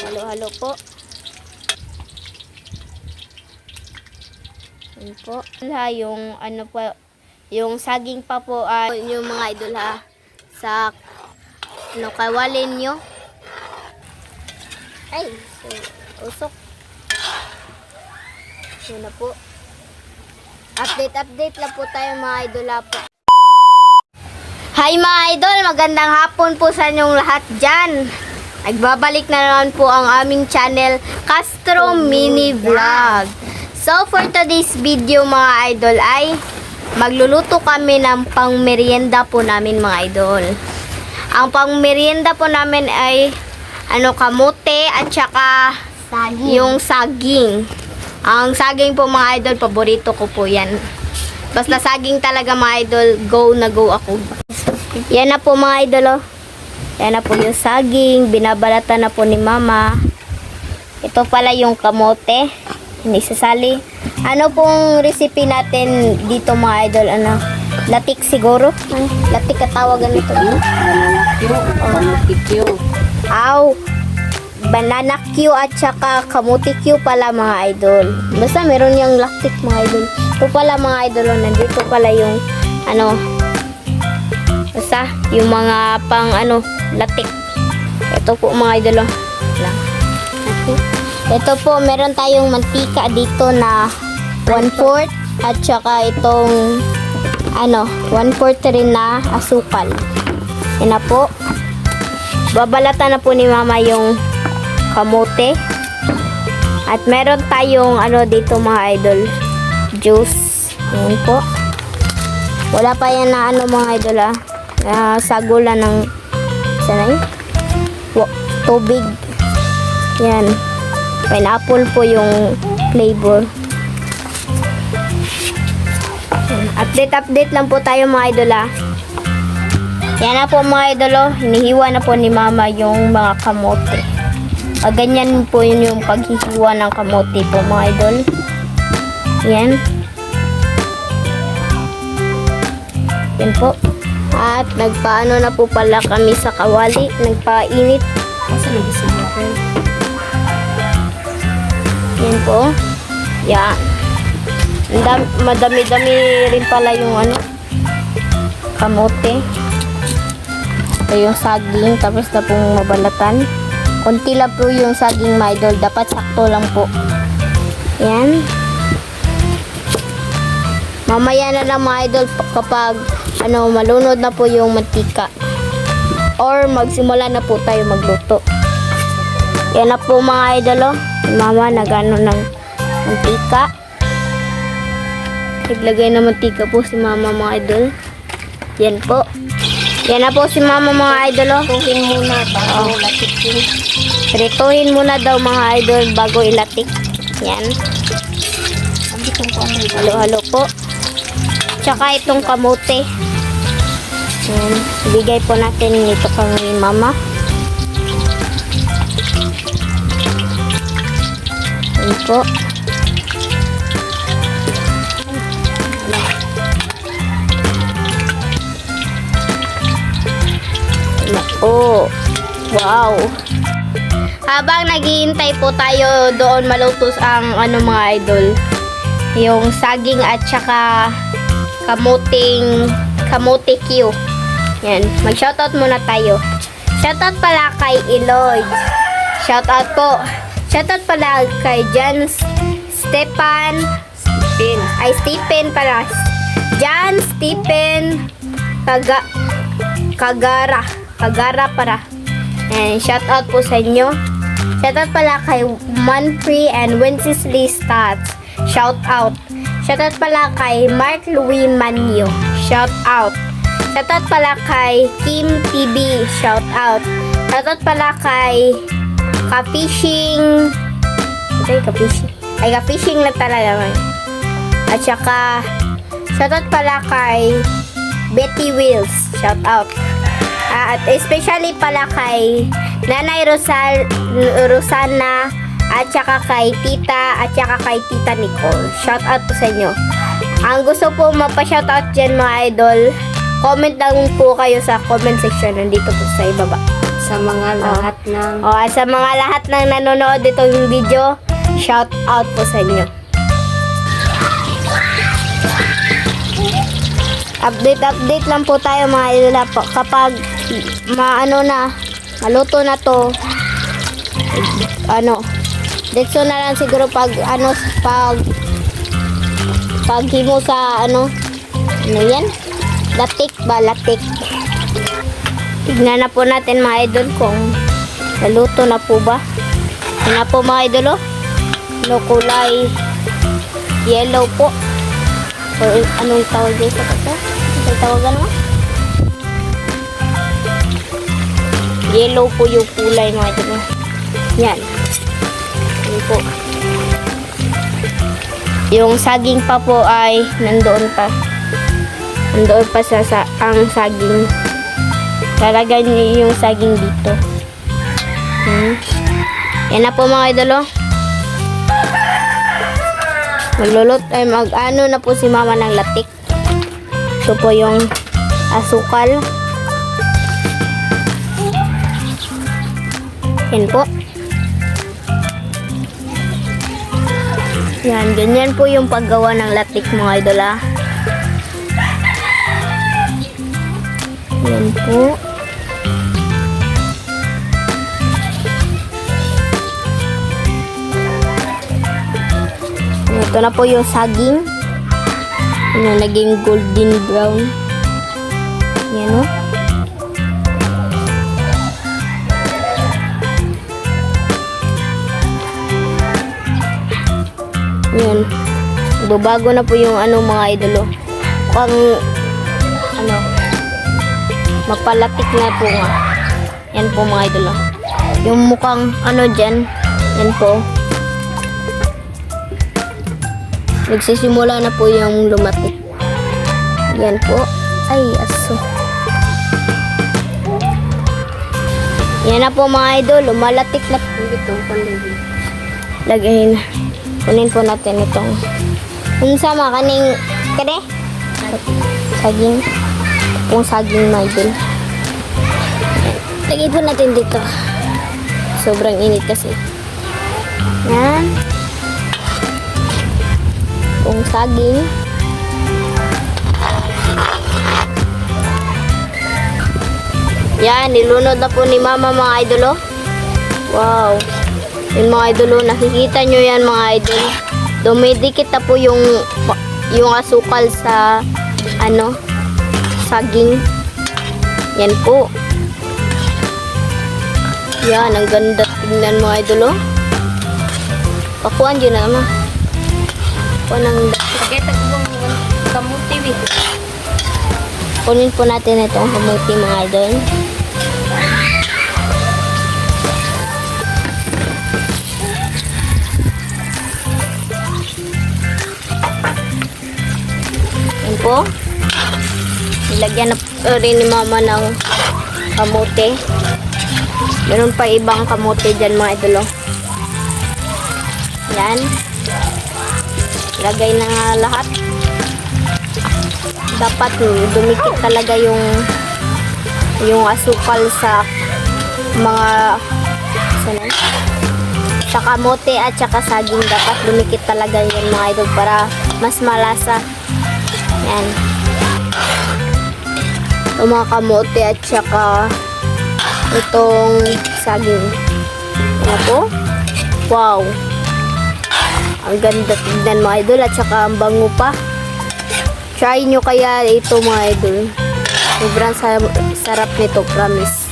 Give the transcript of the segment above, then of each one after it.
Halo-halo po. Yan po. Ha, yung ano po, yung saging pa po, ah, yung mga idol ha, sa ano, kawalin nyo. Ay, usok. Yun na po. Update, update lang po tayo mga idol ha po. Hi mga idol, magandang hapon po sa inyong lahat dyan. Nagbabalik na naman po ang aming channel, Castro Mini Vlog. So for today's video mga idol ay magluluto kami ng pangmerienda po namin mga idol. Ang pangmerienda po namin ay ano kamote at saka yung saging. Ang saging po mga idol, paborito ko po yan. Basta saging talaga mga idol, go na go ako. Yan na po mga idol oh. Yan na po yung saging, binabalatan na po ni mama. Ito pala yung kamote, hindi sasali. Ano pong recipe natin dito mga idol, ano? Latik siguro? Latik katawagan nito. Pamukikyo. Aw! Banana Q at saka kamuti Q pala mga idol. Basta meron yung lactic mga idol. Ito pala mga idol, oh, nandito pala yung ano, basta yung mga pang ano, latik. Ito po mga idol. oh. Lang. Ito po, meron tayong mantika dito na 1/4 at saka itong ano, 1/4 rin na asukal. Yan na po. Babalatan na po ni mama yung kamote. At meron tayong ano dito mga idol. Juice. Yan po. Wala pa yan na ano mga idol ah. Na sagula ng yun? Wa- Tubig. Yan. Pineapple po yung flavor. Update update lang po tayo mga idol ah. Yan na po mga idolo, hinihiwa na po ni mama yung mga kamote. Ah, ganyan po yun yung paghihiwa ng kamote po mga idol. Yan. Yan po. At nagpaano na po pala kami sa kawali. Nagpainit. Yan po. Yan. Madami-dami rin pala yung ano. Kamote. Ito yung saging. Tapos na pong mabalatan. Konti lang po yung saging my idol. Dapat sakto lang po. Yan. Mamaya na lang mga idol kapag ano, malunod na po yung mantika. Or magsimula na po tayo magluto. Yan na po mga idol oh. Mama nagano ng mantika. Naglagay ng mantika po si mama mga idol. Yan po. Yan na po si mama mga idol oh. Tuhin muna bago latikin. Prituhin muna daw mga idol bago ilatik. Yan. Halo-halo po. Tsaka itong kamote. Yan. Ibigay po natin ito kay mama. Yan po. Nako. Wow. Habang naghihintay po tayo doon malutos ang ano mga idol, yung saging at saka kamuting kamuti Q. Yan, mag-shoutout muna tayo. Shoutout pala kay Eloy. Shoutout po. Shoutout pala kay Jan Stepan Pin. ay Stephen pala. Jan Stephen Kaga Kagara. Kagara para. And shout out po sa inyo. Shout out pala kay Manfrey and Wencesley Stats. Shout out. Shout out pala kay Mark Louis Manio. Shout out. Shout out pala kay Kim TV. Shout out. Shout out pala kay Ka-Fishing. Ay, ka-fishing. Ay, ka-fishing na talaga man. At saka, shoutout pala kay Betty Wills. Shout out. Ah, at especially pala kay Nanay Rosal, Rosana at saka kay Tita at saka kay Tita Nicole. Shout out po sa inyo. Ang gusto po mapa-shoutout dyan mga idol, comment lang po kayo sa comment section nandito po sa ibaba. sa mga lahat ng O, sa mga lahat ng nanonood itong video, shout out po sa inyo. Update, update lang po tayo mga idola po. Kapag maano na, maluto na to, ano, dito na lang siguro pag, ano, pag, pag himo sa, ano, ano yan? Latik ba? Latik. Tignan na po natin mga idol kung naluto na po ba. Yan na po mga idol oh. No kulay yellow po. Or anong tawag sa kata? Anong tawagan mo? Yellow po yung kulay mga idol. oh. Yan. Yan po. Yung saging pa po ay nandoon pa. Nandoon pa sa, sa ang saging. Lalagay niyo yung saging dito. Hmm. Yan na po mga idolo. Maglulot ay mag ano na po si mama ng latik. Ito po yung asukal. Yan po. Yan, ganyan po yung paggawa ng latik mga idola. Yan po. Ito na po yung saging. Ano, naging golden brown. Yan o. Yan. Babago na po yung ano mga idolo. Mukhang ano mapalatik na po nga. Yan po mga idolo. Yung mukhang ano dyan. Yan po. Nagsisimula na po yung lumatik. Yan po. Ay, aso. Yan na po mga idol. Lumalatik na po. ito pandemig. Lagay na. Kunin po natin itong kung sama kaning kade saging saging mga idol. Yan. Lagay po natin dito. Sobrang init kasi. Yan. Kung saging. Yan, nilunod na po ni mama mga idolo. Wow. Yung mga idolo, nakikita nyo yan mga idol. Dumidikit na po yung, yung asukal sa, ano, saging. Yan po. Yan, ang ganda tingnan mga idolo. Pakuan yun na naman. Pakuan ang Pakita ko bang kamuti bi. Kunin po natin itong kamuti mga idol. Yan po. Nilagyan na rin ni mama ng kamote. Meron pa ibang kamote dyan mga idol. oh. Yan. Lagay na nga lahat dapat dumikit talaga yung yung asukal sa mga sana, sa kamote at saka saging dapat dumikit talaga yan mga idol para mas malasa yan yung mga kamote at saka itong saging ano po wow ang ganda tignan mga idol at saka ang bango pa Try nyo kaya ito mga idol. Sobrang sa- sarap nito, promise.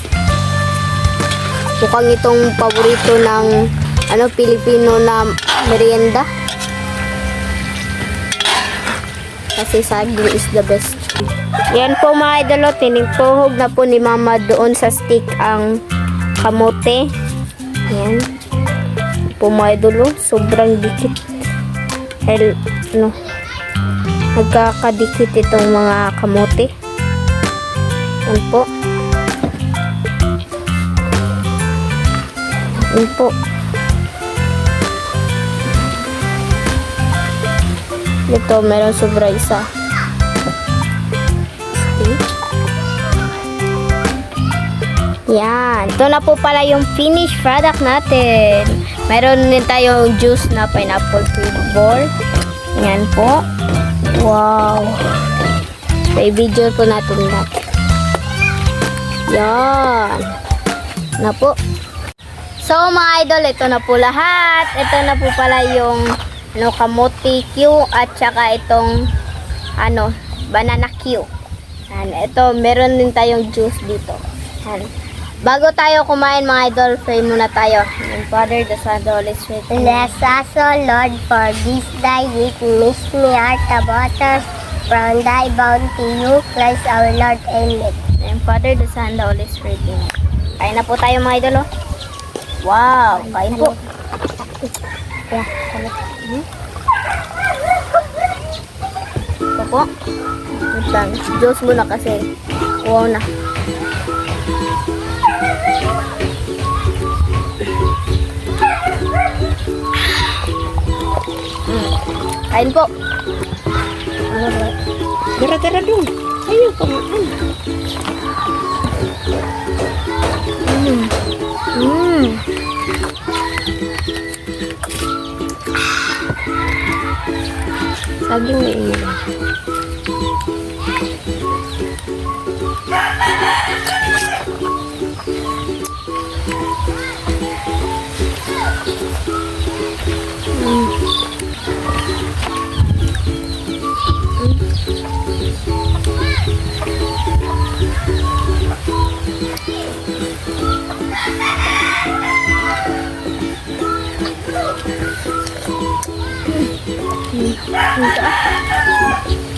Mukhang itong paborito ng ano Pilipino na merienda. Kasi saging is the best. Yan po mga idol, oh, tinigpuhog na po ni mama doon sa stick ang kamote. Yan. Po mga idol, oh, sobrang dikit. El, ano, nagkakadikit itong mga kamote. Yan po. Yan po. Ito, meron sobra isa. Yan. Ito na po pala yung finished product natin. Meron din tayong juice na pineapple flavor. Yan po. Wow. So, i-video po natin lahat. Yan. Na po. So, mga idol, ito na po lahat. Ito na po pala yung ano, kamote Q at saka itong ano, banana Q. Yan. Ito, meron din tayong juice dito. Yan. Bago tayo kumain mga idol, pray muna tayo. In Father, the Son, the Holy Spirit. Bless us, O Lord, for this thy gift makes me heart the waters from thy bounty, you, Christ our Lord. Amen. In Father, the Son, the Holy Spirit. Amen. Kain na po tayo mga idol, oh. Wow, kain po. Yeah, kami. Ito po. Wait lang. Juice muna kasi. Wow na. Mm. Kain po. Gara-gara dong. Ayaw kumain. Mm. Mm. Saging na inyo.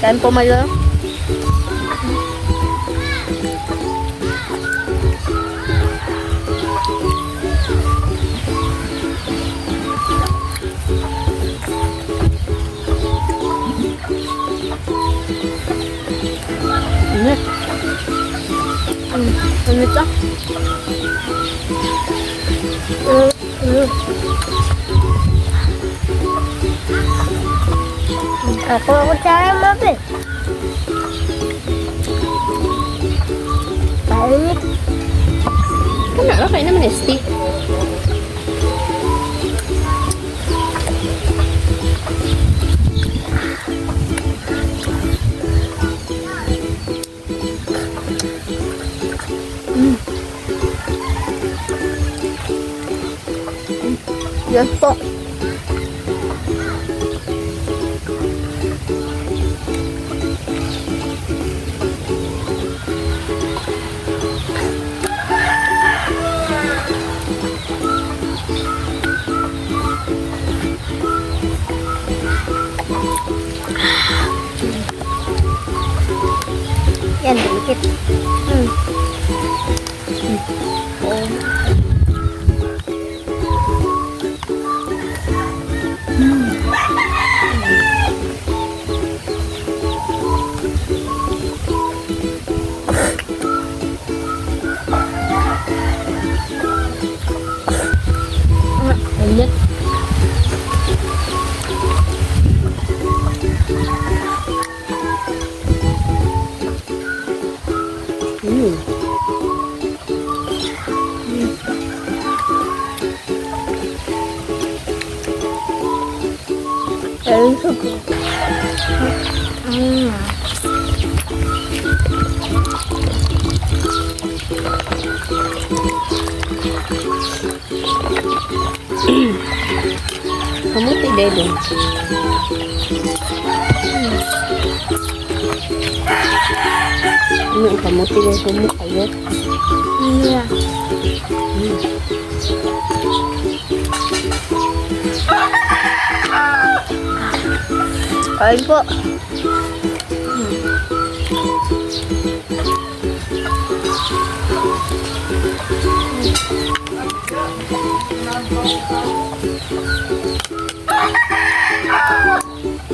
Kain po idol. Mm. Init ah. Mm. Mm. Ako ako tsara mabit. Painit. Kana ra kay naman stick. Yes po. Yan, dikit. Mm. Init. Ayun, sugo. Mm. Kamuti dede. Ano ang kamuti ng kumukayot? Yeah. Kain po.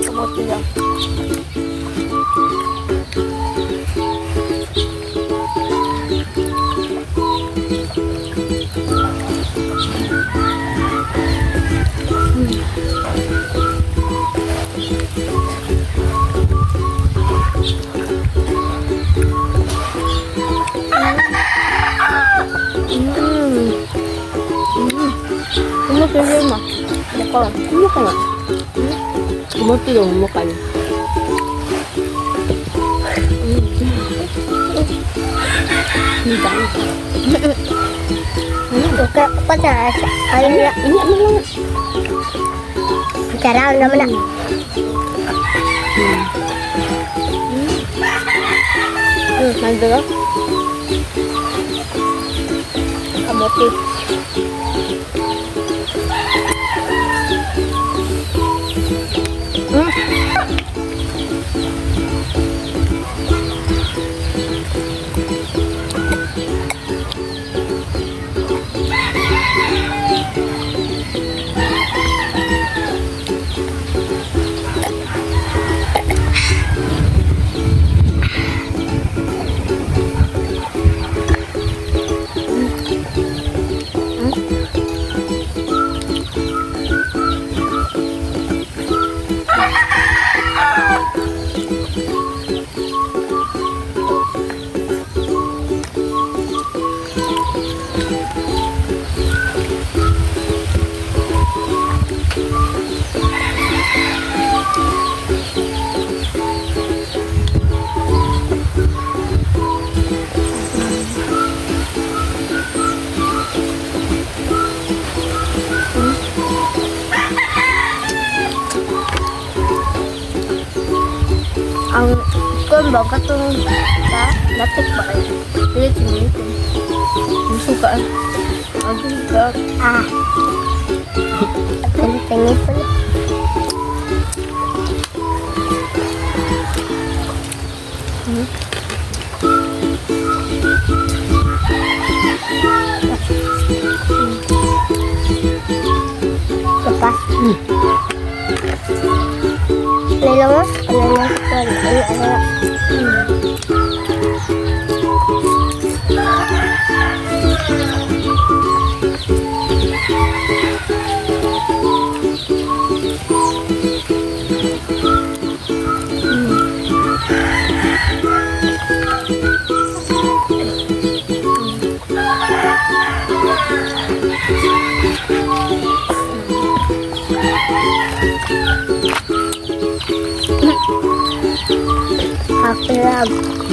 Kamote lang. Sige mo. Ako. Ano ka nga? Kamuti daw mo kayo. Hindi tayo. Buka pa sa ayun na. Ini ano lang. Karaon naman na. Hmm, nandun Kamuti. Ang kon ba katong sa latik ba kayo? Pilit mo ito. Ang suka. Ang suka. Ah. Ang tingin po na. Lepas. เลยลงนะเลยลงก่อเลยลง love.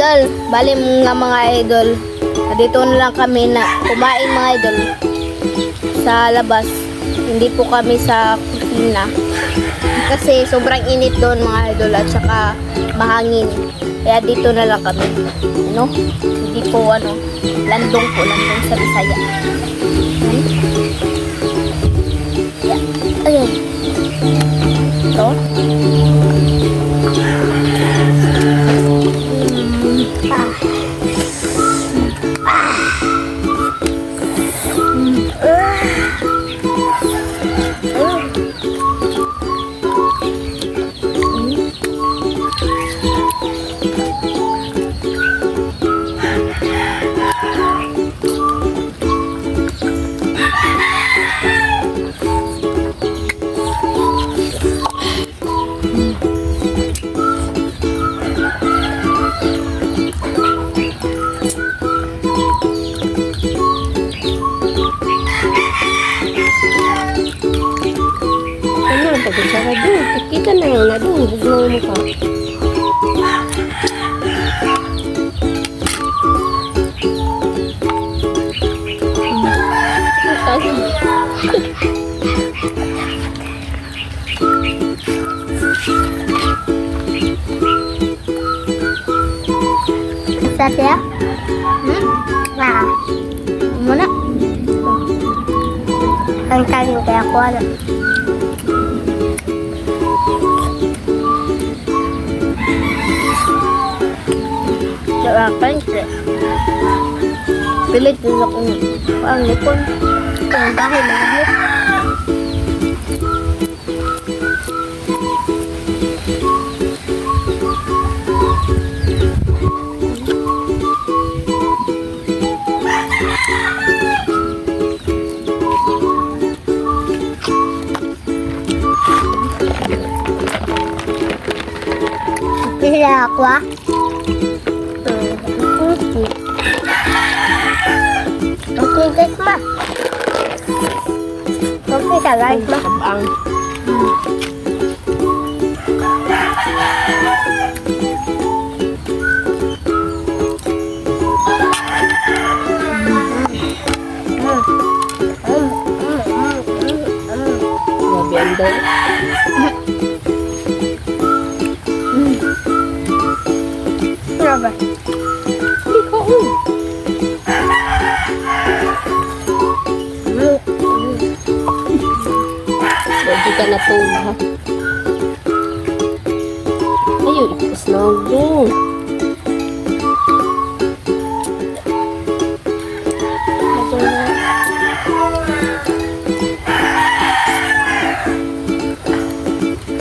Idol, bali nga mga idol. Dito na lang kami na kumain mga idol sa labas. Hindi po kami sa kusina. Kasi sobrang init doon mga idol at saka mahangin. Kaya dito na lang kami. Ano? Hindi po ano, landong po, landong sa Bisaya. Hmm? Yeah. Ayun. Ito. Ano Sa siya? Hmm? Ah, Muna. ang taging kaya ko ano. Sarapan siya. Pilit din ako. Ang lipon. Ang bahay na yun. Kaya ako ah. Okay guys ma. Okay ka guys ma. Tabang. Grabe ang daw. Ikaw. Pwede ka na po, ha? Ayun, isnogo.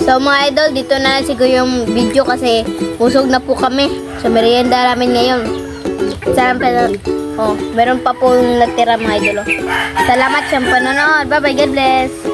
So mga idol, dito na lang siguro yung video kasi busog na po kami. So merienda namin ngayon. Salamat pa Oh, meron pa po natira mga idol. oh. Salamat sa panonood. Bye bye, God bless.